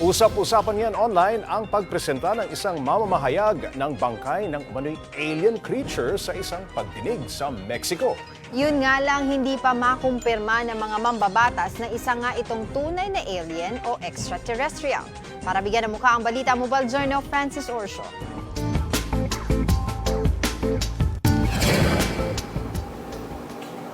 Usap-usapan yan online ang pagpresenta ng isang mamamahayag ng bangkay ng umano'y alien creature sa isang pagdinig sa Mexico. Yun nga lang hindi pa makumpirma ng mga mambabatas na isa nga itong tunay na alien o extraterrestrial. Para bigyan ng mukha ang balita, Mobile Journal Francis Orsho.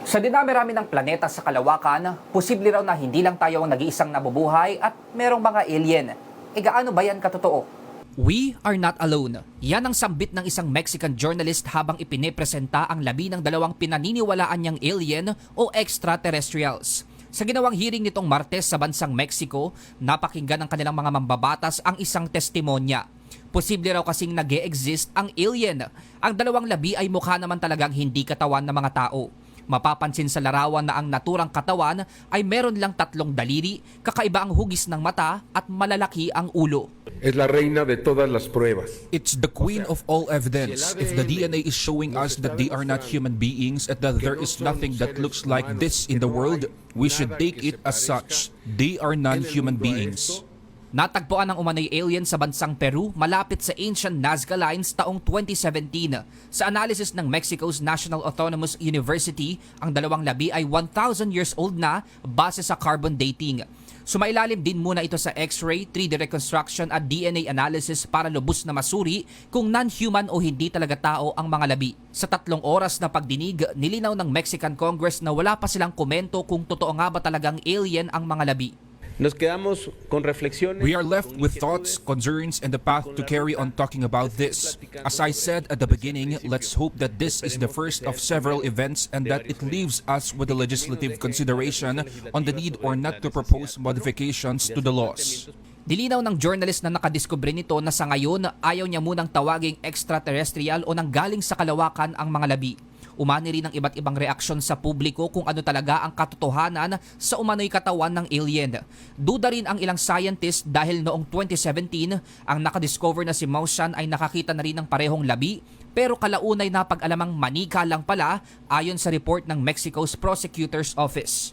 Sa dinami-rami ng planeta sa kalawakan, posible raw na hindi lang tayo ang nag-iisang nabubuhay at merong mga alien. E gaano ba yan katotoo? We are not alone. Yan ang sambit ng isang Mexican journalist habang ipinipresenta ang labi ng dalawang pinaniniwalaan niyang alien o extraterrestrials. Sa ginawang hearing nitong Martes sa bansang Mexico, napakinggan ng kanilang mga mambabatas ang isang testimonya. Posible raw kasing nag exist ang alien. Ang dalawang labi ay mukha naman talagang hindi katawan ng mga tao. Mapapansin sa larawan na ang naturang katawan ay meron lang tatlong daliri, kakaiba ang hugis ng mata at malalaki ang ulo. Es la reina de todas las pruebas. It's the queen of all evidence. If the DNA is showing us that they are not human beings and that there is nothing that looks like this in the world, we should take it as such. They are non-human beings. Natagpuan ng umano'y alien sa bansang Peru malapit sa ancient Nazca Lines taong 2017. Sa analysis ng Mexico's National Autonomous University, ang dalawang labi ay 1,000 years old na base sa carbon dating. Sumailalim din muna ito sa X-ray, 3D reconstruction at DNA analysis para lubos na masuri kung non-human o hindi talaga tao ang mga labi. Sa tatlong oras na pagdinig, nilinaw ng Mexican Congress na wala pa silang komento kung totoo nga ba talagang alien ang mga labi. Nos quedamos con reflexiones. We are left with thoughts, concerns, and the path to carry on talking about this. As I said at the beginning, let's hope that this is the first of several events and that it leaves us with a legislative consideration on the need or not to propose modifications to the laws. Dilinaw ng journalist na nakadiskubre nito na sa ngayon ayaw niya munang tawaging extraterrestrial o nanggaling sa kalawakan ang mga labi. Umani rin ang iba't ibang reaksyon sa publiko kung ano talaga ang katotohanan sa umano'y katawan ng alien. Duda rin ang ilang scientist dahil noong 2017 ang nakadiscover na si Maushan ay nakakita na rin ng parehong labi pero kalaunay na pag-alamang manika lang pala ayon sa report ng Mexico's Prosecutor's Office.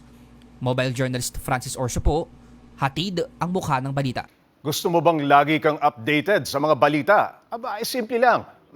Mobile journalist Francis Orso po, hatid ang mukha ng balita. Gusto mo bang lagi kang updated sa mga balita? Aba, ay simple lang.